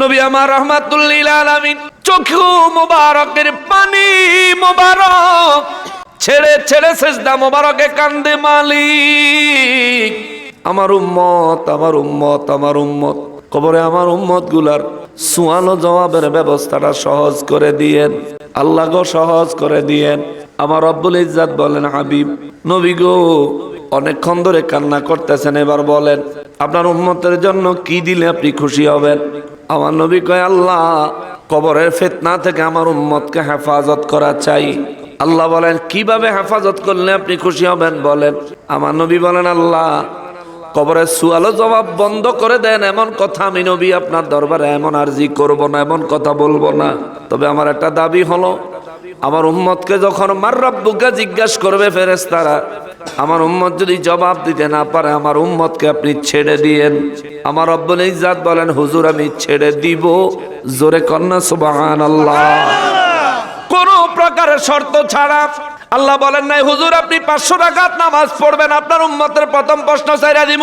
নবী আমার রহমাতুল্লিল আলামিন চোখু মোবারকের পানি মোবারক। ছেড়ে ছেড়ে সেজদা মোবারকে কান্দে মালিক। আমার উম্মত আমার উম্মত আমার উম্মত। কবরে আমার উম্মতগুলার সুয়ালো জবাবের ব্যবস্থাটা সহজ করে দিয়েন। আল্লাহ গো সহজ করে দিয়েন। আমার রব্বুল ইজ্জাত বলেন, হাবিব, নবী গো, অনেকক্ষণ ধরে কান্না করতেছেন, এবার বলেন, আপনার উম্মতের জন্য কি দিলে আপনি খুশি হবেন? আমার নবী কয়, আল্লাহ, কবরের ফেতনা থেকে আমার উম্মতকে হেফাজত করা চাই। আল্লাহ বলেন, কীভাবে হেফাজত করলে আপনি খুশি হবেন বলেন? আমার নবী বলেন, আল্লাহ, কবরের সুয়ালো জবাব বন্ধ করে দেন, এমন কথা আমি নবী আপনার দরবারে এমন আরজি করব না, এমন কথা বলব না। তবে আমার একটা দাবি হলো আমার উম্মতকে যখন মার রব্বুকে জিজ্ঞাস করবে ফেরেস্তারা আমার উম্মত যদি জবাব দিতে না পারে, আমার উম্মতকে আপনি ছেড়ে দিয়েন। আমার রব্বুল ইজ্জাত বলেন, হুজুর, আমি ছেড়ে দিব। জোরে কন্যা সুবাহান আল্লাহ কোন প্রকারের শর্ত ছাড়া আল্লাহ বলেন নাই, হুজুর, আপনি পাঁচশো টাকাত নামাজ পড়বেন, আপনার উম্মতের প্রথম প্রশ্ন চাইরা দিব।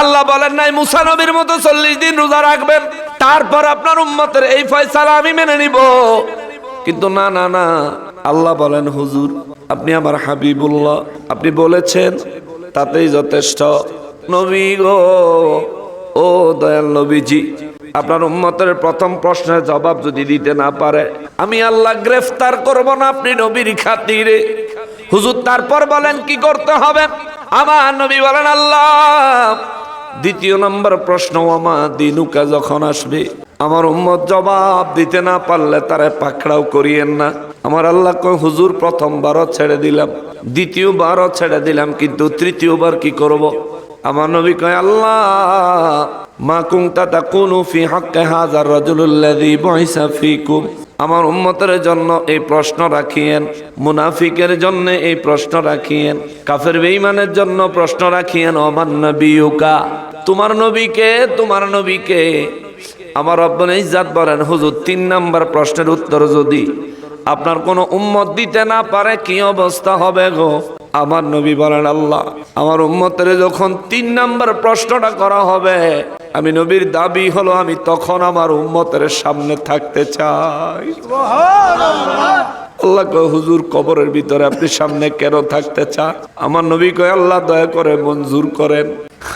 আল্লাহ বলেন নাই, মুসা নবীর মতো চল্লিশ দিন রোজা রাখবেন, তারপর আপনার উম্মতের এই ফয়সালা আমি মেনে নিব। কিন্তু না না না। আল্লাহ বলেন, হুজুর, আপনি আমার হাবিবুল্লাহ। আপনি বলেছেন, তাতেই যথেষ্ট। নবী গো, ও দয়াল নবীজি, আপনার উম্মতের প্রথম প্রশ্নের জবাব যদি দিতে না পারে, আমি আল্লাহ গ্রেফতার করব না আপনি নবীর খাতিরে। হুজুর, তারপর বলেন, কি করতে হবে? আমার নবী বলেন, আল্লাহ দ্বিতীয় নম্বর প্রশ্ন আমা দিনুকা যখন আসবে? আমার উম্মত জবাব দিতে না পারলে তারে পাকড়াও করিয়েন না। আমার আল্লাহ কয়, হুজুর, প্রথমবারও ছেড়ে দিলাম, দ্বিতীয়বারও ছেড়ে দিলাম, কিন্তু তৃতীয়বার কি করব। আমার নবী কয়, আল্লাহ, মা কুংতা তাকুনু ফি হাক্কে হাজার রাজুলুল্লাযী ফি ফিকুম। আমার উম্মতের জন্য এই প্রশ্ন রাখিয়েন, মুনাফিকের জন্য এই প্রশ্ন রাখিয়েন, কাফের বেঈমানের জন্য প্রশ্ন রাখিয়েন আমার নবীকা তোমার নবীকে তোমার নবীকে। আমার রব্বুল ইজাত বলেন, হুজুর, তিন নাম্বার প্রশ্নের উত্তর যদি আপনার কোনো উম্মত দিতে না পারে, কি অবস্থা হবে গো? আমার নবী বলেন, আল্লাহ, আমার উম্মতের যখন তিন নাম্বার প্রশ্নটা করা হবে, আমি নবীর দাবি হলো, আমি তখন আমার উম্মতের সামনে থাকতে চাই। আল্লাহ কয়, হুজুর, কবরের ভিতরে আপনি সামনে কেন থাকতে চান? আমার নবী কয়, আল্লাহ, দয়া করে মঞ্জুর করেন।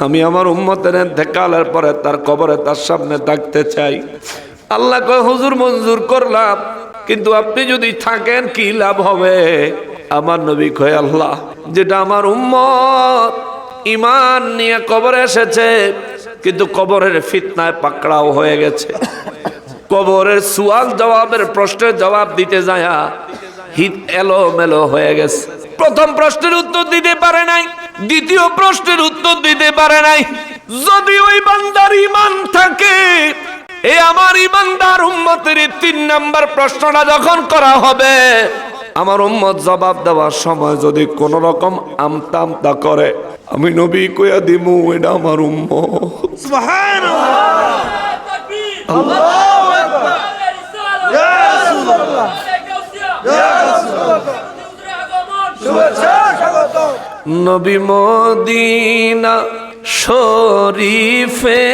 আমি আমার উম্মতের দেখালের পরে তার কবরে তার সামনে থাকতে চাই। আল্লাহ কয়, হুজুর, মঞ্জুর করলাম, কিন্তু আপনি যদি থাকেন, কি লাভ হবে? আমার নবী কয়, আল্লাহ, যেটা আমার উম্মত ইমান নিয়ে কবরে এসেছে, কিন্তু কবরের ফিতনায় পাকড়াও হয়ে গেছে। কবরের সুয়াল জবাবের প্রশ্নের জবাব দিতে যায় হিত এলো মেলো হয়ে গেছে। প্রথম প্রশ্নের উত্তর দিতে পারে নাই, দ্বিতীয় প্রশ্নের উত্তর দিতে পারে নাই। যদি ওই বান্দার ইমান থাকে এই আমার ইমানদার উম্মতের তিন নাম্বার প্রশ্নটা যখন করা হবে আমার উম্মত জবাব দেওয়ার সময় যদি কোন রকম আমতা আমতা করে, আমি নবী কইয়া দিমু, এটা আমার উম্মত। নবী মদিনা শরীফে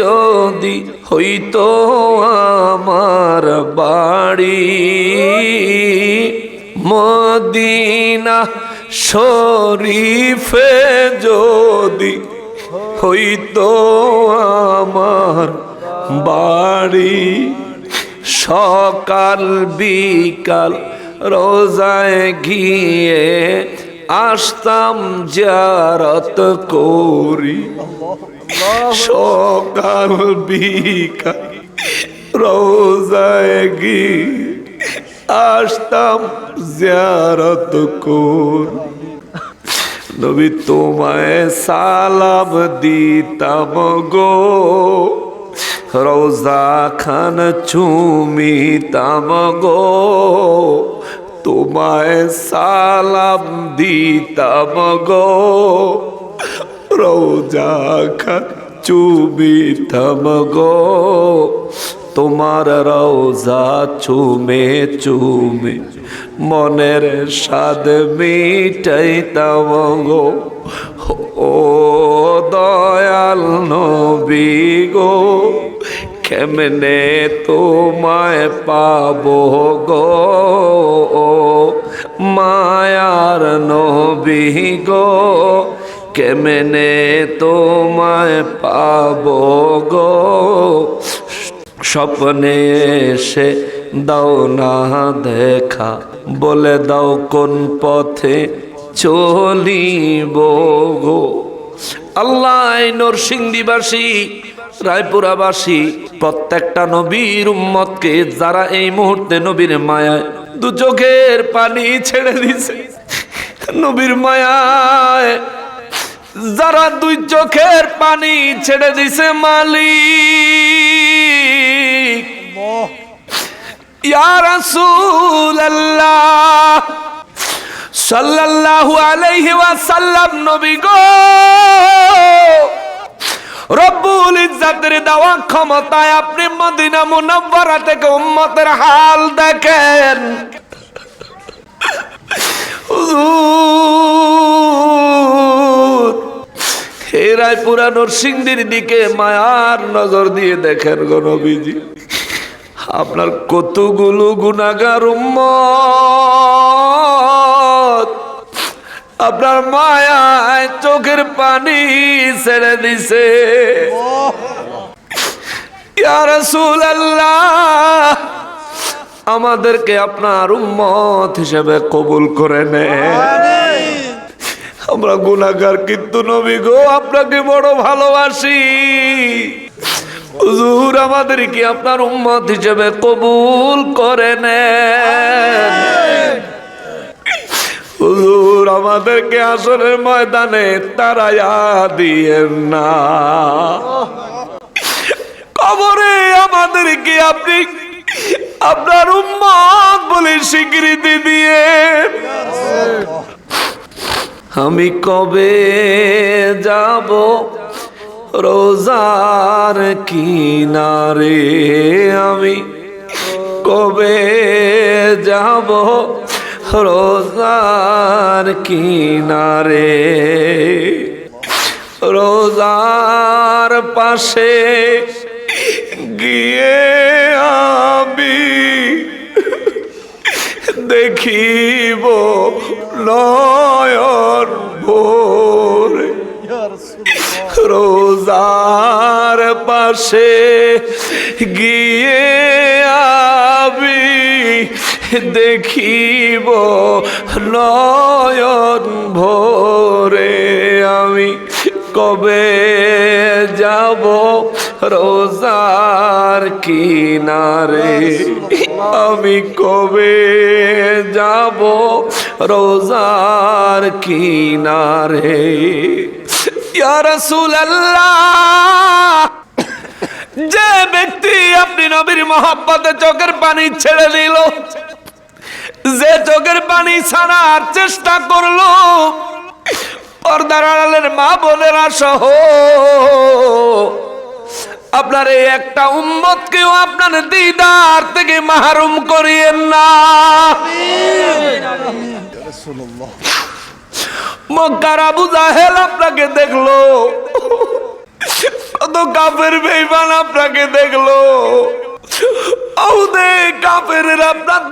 যদি হইতো আমার বাড়ি মদিনা শরীফে যদি হইতো আমার বাড়ি, সকাল বিকাল রোজায় গিয়ে আসতাম জারত করি। সকাল বিকাল রোজায় গিয়ে আসতাম জিয়ারত করি। নবী তোমায় সালাম দিতাম গো। রোজা খান চুমিতাম গো। তোমায় সালাম দিতাম গো। রোজা খান চুমিতাম গো। তোমার রওজা চুমে চুমে। মনের স্বাদ মিটাইতাম গো। ও দয়াল নবী গো, কেমনে তোমায় পাব গো? মায়ার নবী গো, কেমনে তোমায় পাব গো? স্বপ্নে এসে দাও না দেখা, বলে দাও কোন পথে চলিব গো। আল্লাহ নরসিংদীবাসী, রায়পুরাবাসী, প্রত্যেকটা নবীর উম্মতকে যারা এই মুহূর্তে নবীর মায়ায় দু চোখের পানি ছেড়ে দিছে, নবীর মায়ায় যারা দুই চোখের পানি ছেড়ে দিছে মালিক। গো। আপনি মদিনা মুনাব্বারা থেকে উম্মতের হাল দেখেন। হুজুর হে রায়পুরা নরসিংদীর দিকে মায়ার নজর দিয়ে দেখেন গো নবীজি। আপনার কতগুলো গুণাগার উম্মত? আপনার মায়ায় চোখের পানি ছেড়ে দিছে। আমাদেরকে আপনার উম্মত হিসেবে কবুল করে নেন আমরা গুনাহগার, কিন্তু নবী গো, আপনাকে বড় ভালোবাসি। হুজুর আমাদেরকে আপনার উম্মত হিসেবে কবুল করে নেন। হুজুর আমাদেরকে আসরের ময়দানে তারায়া দিয়েন না। কবরে আমাদেরকে আপনি আপনার উম্মত বলে স্বীকৃতি দিয়ে আমি কবে যাব? রোজার কিনারে আমি কবে যাব? রোজার কিনারে। রোজার পাশে গিয়ে আমি দেখিব নয়ন ভোরে। পাশে গিয়ে আমি দেখিব নয়ন ভোরে আমি কবে যাব রোজার কিনারে? আমি কবে যাব রোজার কিনারে? ইয়া রাসূলুল্লাহ! যে ব্যক্তি আপনি নবীর মহব্বতে চোখের পানি ছেড়ে দিল, যে চোখের পানি ছাড়ার চেষ্টা করল, পর্দার আড়ালের মা বোনেরা সহ, আপনার এই একটা উম্মতকেও আপনার দিদার থেকে মাহরুম করিয়েন না। মক্কার আবু জাহেল আপনাকে দেখল। কত কাফের বেইমান আপনাকে দেখল। আউদে কাফের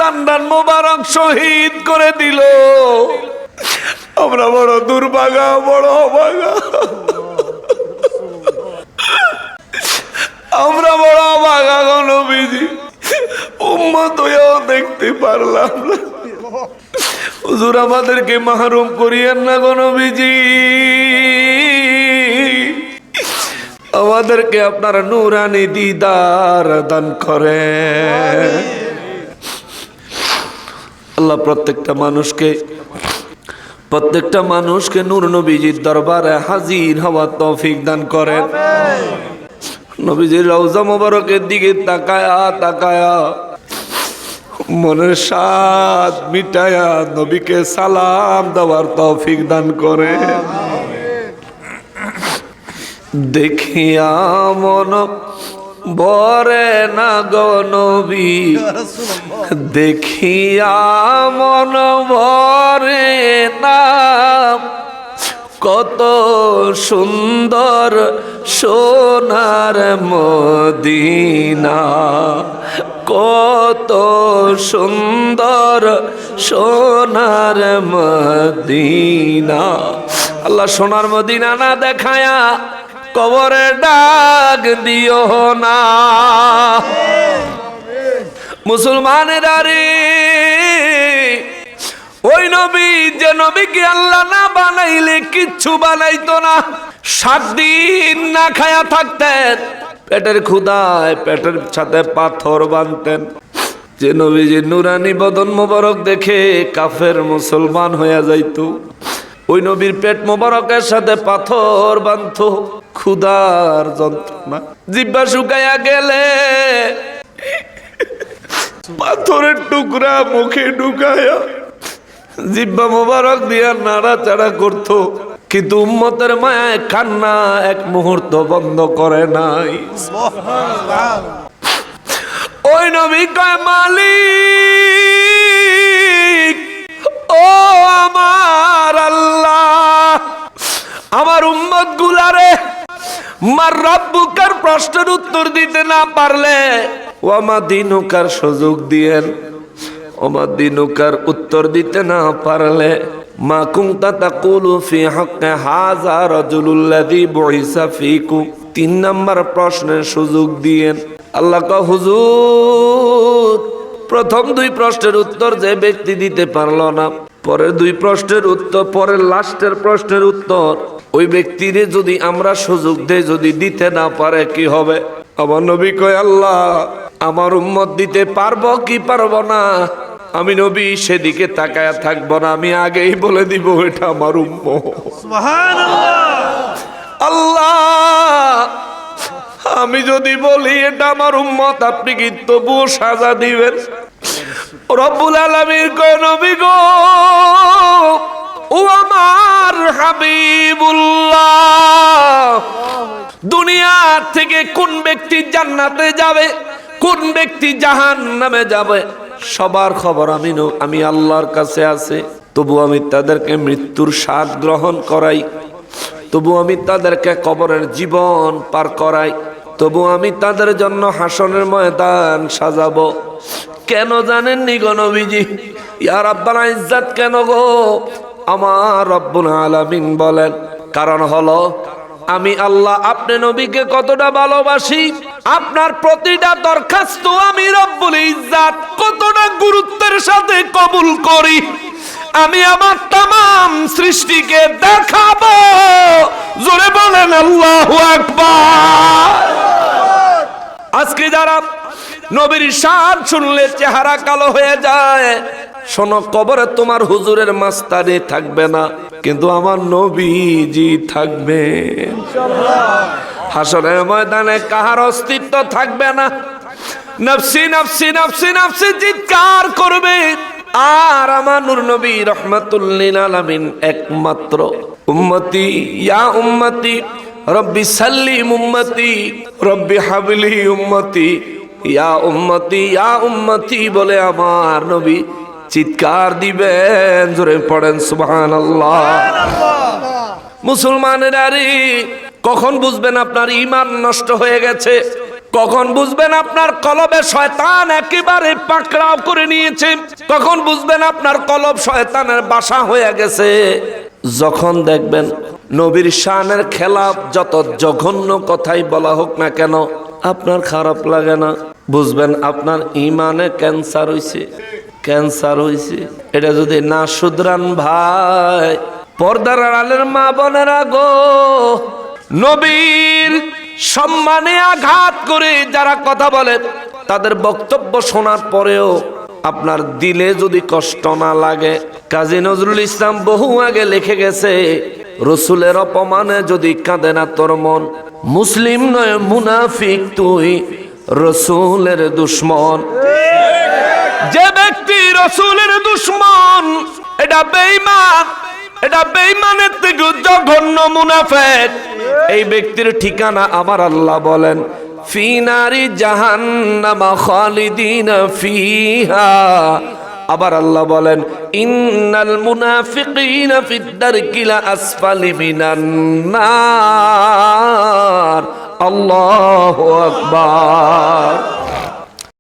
আপনার মোবারক শহীদ করে দিল। আমরা বড় বড় আমরা বড় দেখতে পারলাম হুজুর আমাদেরকে মাহরুম করিয়েন না গণবিজি আমাদেরকে আপনার নুরানি দিদার দান করে। আল্লাহ প্রত্যেকটা মানুষকে প্রত্যেকটা মানুষকে নূর নবীজির দরবারে হাজির হওয়ার তৌফিক দান করেন। নবীজির রওজা মোবারকের দিকে তাকায়া তাকায়া মনের স্বাদ মিটায়া নবীকে সালাম দেওয়ার তৌফিক দান করে দেখিয়া মন বরে না গো নবী। দেখিয়া মন ভরে না। কত সুন্দর সোনার মদিনা। কত সুন্দর সোনার মদিনা। আল্লাহ সোনার মদিনা না দেখায়া কবরে ডাক দিও না। মুসলমানের আরে ওই নবী, যে নবীকে আল্লাহ না বানাইলে কিচ্ছু বানাইতো না। সাত দিন না খায়া থাকতেন, পেটের ক্ষুদায় পেটের সাথে পাথর বাঁধতেন। যে নবীজি নুরানি বদন মোবারক দেখে কাফের মুসলমান হইয়া যাইতো। ওই নবীর পেট মোবারকের সাথে পাথর বাঁধত ক্ষুদার যন্ত্রণা। জিব্বা শুকাইয়া গেলে পাথরের টুকরা মুখে ঢুকায়া জিব্বা মোবারক দিয়া নাড়াচাড়া করত। কিন্তু উম্মতের মায়ায় কান্না এক মুহূর্ত বন্ধ করে নাই। ওই নবী কয়, মালিক ও আমার আল্লাহ। আমার উম্মত গুলারে মার রব্বুকার প্রশ্নের উত্তর দিতে না পারলে ও আমার দিনুকার সুযোগ দিয়েন ওমা দিনুকার উত্তর দিতে না পারলে, মা কুংতা তাকুলু ফি হক্কে হাজা রাজুলুল্লাযী বুইসা ফীকুম। তিন নাম্বার প্রশ্নের সুযোগ দিয়েন। আল্লাহ হুজুর প্রথম দুই প্রশ্নের উত্তর যে ব্যক্তি দিতে পারল না পরের দুই প্রশ্নের উত্তর পরের লাস্টের প্রশ্নের উত্তর ওই ব্যক্তিরে যদি আমরা সুযোগ দেই যদি দিতে না পারে কি হবে? আমার নবী কয় আল্লাহ আমার উম্মত দিতে পারব কি পারব না? আমি নবী সেদিকে তাকায়া থাকব না। আমি আগেই বলে দিব এটা আমার উম্মত। আল্লাহ! আমি যদি বলি, এটা আমার উম্মত আপনি কি তবুও সাজা দিবেন? রব্বুল আলমীর কয়, নবী গো, ও আমার হাবিবুল্লাহ দুনিয়া থেকে কোন ব্যক্তি জান্নাতে যাবে, কোন ব্যক্তি জাহান নামে যাবে? সবার খবর আমি আমি আল্লাহর কাছে আছে। তবু আমি তাদেরকে মৃত্যুর স্বাদ গ্রহণ করাই। তবু আমি তাদেরকে কবরের জীবন পার করাই। তবু আমি তাদের জন্য হাসনের ময়দান সাজাবো। কেন জানেন নি গো নবীজি? ইয়ার আব্বানা ইজ্জাত কেন গো? আমার রব্বুল আলামিন বলেন, কারণ হলো আমি আল্লাহ আপনি নবীকে কতটা ভালোবাসি, আপনার প্রতিটা দরখাস্ত আমি রব্বুল ইজ্জাত কতটা গুরুত্বের সাথে কবুল করি। আমি আমার তাম সৃষ্টিকে দেখাবো। জোরে বলেন, আল্লাহু আজকে যারা নবীর শান শুনলে চেহারা কালো হয়ে যায়, শোনো, কবরে তোমার হুজুরের মাস্তানি থাকবে না, কিন্তু আমার নবীজি থাকবে। হাসনের ময়দানে কাহার অস্তিত্ব থাকবে না? নফসি নফসি নফসি নফসি, চিৎকার করবে। আর আমার নূর নবী রহমাতুল্লিল আলামিন একমাত্র উম্মতি। ইয়া উম্মতি, রব্বি সাল্লিম উম্মতি, রব্বি হাবলি উম্মতি। ইয়া উম্মতি ইয়া উম্মতি বলে আমার নবী চিৎকার দিবেন, জোরে পড়েন সুবহানাল্লাহ। মুসলমানের আরে কখন বুঝবেন আপনার ইমান নষ্ট হয়ে গেছে? কখন বুঝবেন আপনার কলবে শয়তান একেবারে পাকড়াও করে নিয়েছে? কখন বুঝবেন আপনার কলব শয়তানের বাসা হয়ে গেছে? যখন দেখবেন নবীর শানের খেলাফ যত জঘন্য কথাই বলা হোক না কেন, আপনার খারাপ লাগে না? বুঝবেন আপনার ইমানে ক্যান্সার হইছে। ক্যান্সার হইছে। এটা যদি না শুধরান ভাই, পর্দার আড়ালের মা বোনেরা গো, নবীর সম্মানে আঘাত করে যারা কথা বলে, তাদের বক্তব্য শোনার পরেও আপনার দিলে যদি কষ্ট না লাগে। কাজী নজরুল ইসলাম বহু আগে লিখে গেছে, রসুলের অপমানে যদি কাঁদে না তোর মন, মুসলিম নয় মুনাফিক তুই রসুলের দুশ্মন। যে ব্যক্তি রসুলের দুশ্মন, এটা বেঈমান, এটা বেইমানের থেকে জঘন্য মুনাফেক। এই ব্যক্তির ঠিকানা আমার আল্লাহ বলেন। ফিনারি জাহান্নামা খালিদিন ফিহা। আবার আল্লাহ বলেন, ইন্নাল মুনাফিকিনা ফিদ দারকিলা আসফালি মিনান নার। আল্লাহু আকবার।